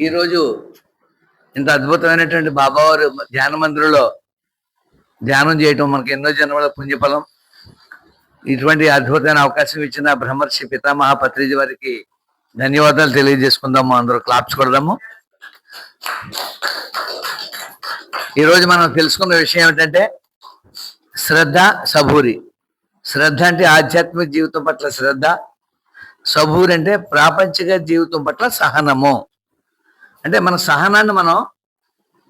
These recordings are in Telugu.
ఈరోజు ఇంత అద్భుతమైనటువంటి బాబావారు ధ్యాన మందిరంలో ధ్యానం చేయటం మనకి ఎన్నో జన్మల పుణ్యఫలం. ఇటువంటి అద్భుతమైన అవకాశం ఇచ్చిన బ్రహ్మర్షి పితామహ పత్రిజీ వారికి ధన్యవాదాలు తెలియజేసుకుందాము. అందరూ క్లాప్స్ కొడదాము. ఈరోజు మనం తెలుసుకున్న విషయం ఏమిటంటే శ్రద్ధ సబూరి. శ్రద్ధ అంటే ఆధ్యాత్మిక జీవితం పట్ల శ్రద్ధ. సబూరి అంటే ప్రాపంచిక జీవితం పట్ల సహనము. అంటే మన సహనాన్ని మనం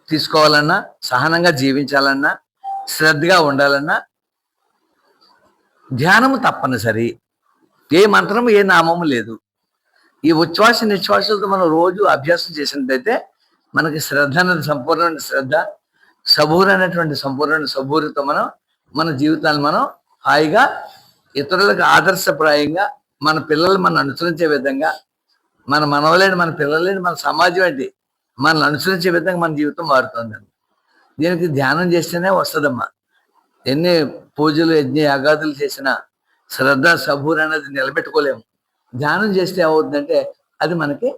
తీసుకోవాలన్నా సహనంగా జీవించాలన్నా శ్రద్ధగా ఉండాలన్నా ధ్యానము తప్పనిసరి. ఏ మంత్రము ఏ నామము లేదు. ఈ ఉచ్ఛ్వాస నిశ్వాసాలతో మనం రోజు అభ్యాసం చేసినట్లయితే మనకి శ్రద్ధ అనేది సంపూర్ణమైన శ్రద్ధ. సబూర్ అనేటువంటి సంపూర్ణ సబూరితో మనం మన జీవితాన్ని మనం హాయిగా ఇతరులకు ఆదర్శప్రాయంగా మన పిల్లలు మనం అనుసరించే విధంగా మన మనవలేని మన పిల్లలేని మన సమాజం ఏంటి? మనల్ని అనుసరించే విధంగా మన జీవితం మారుతుందండి. దీనికి ధ్యానం చేస్తేనే వస్తుందమ్మా. ఎన్ని పూజలు యజ్ఞ యాగాదులు చేసినా శ్రద్ధ సబూర్ అనేది నిలబెట్టుకోలేము. ధ్యానం చేస్తే ఏమవుతుందంటే అది మనకి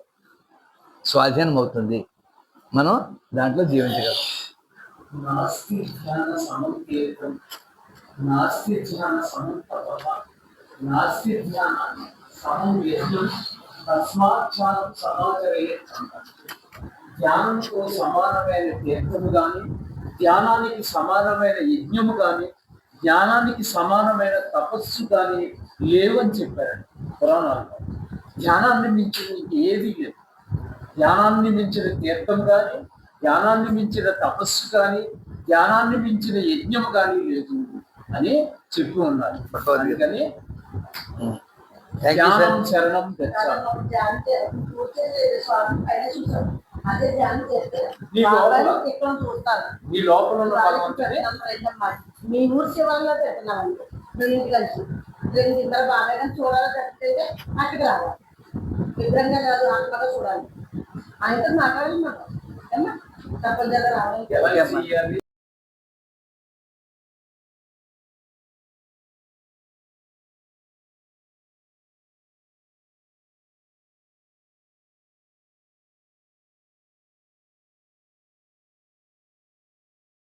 స్వాధీనం అవుతుంది. మనం దాంట్లో జీవించగలం. నాస్తి జ్ఞాన సముద్రేతం నాస్తి జ్ఞానాన్ని సమం యజ్ఞం ధ్యాన సముద్రేతం ధ్యానం సమాచరే ధ్యానంతో సమానమైన తీర్థము కానీ ధ్యానానికి సమానమైన యజ్ఞము కానీ ధ్యానానికి సమానమైన తపస్సు కానీ లేవని చెప్పారండి పురాణాల్లో. ధ్యానాన్ని మించిన ఏది లేదు. ధ్యానాన్ని మించిన తీర్థం కానీ ధ్యానాన్ని మించిన తపస్సు కానీ ధ్యానాన్ని మించిన యజ్ఞం కానీ లేదు. అని చెప్పి ఉన్నారు. అందుకని ధ్యానం శరణం తెచ్చాలి ధ్యానం చే- కూర్చోలేదు స్వామి పైన చూసాను అదే ధ్యానం చేస్తారు. నీ లోపల? ఉన్న భగవంతుని మీ ఊరి శివంలో పెట్టినామండి మీ ఇంటి కలిసి. రెండు ఇద్దరు గారిని చూడాలి పెట్టితే అక్కడికి రావాలి. విగ్రహంగా కాదు ఆత్మగా చూడాలి. ఆయనతో మాట్లాడాలి మాట తప్పనిసరిగా రావాలి.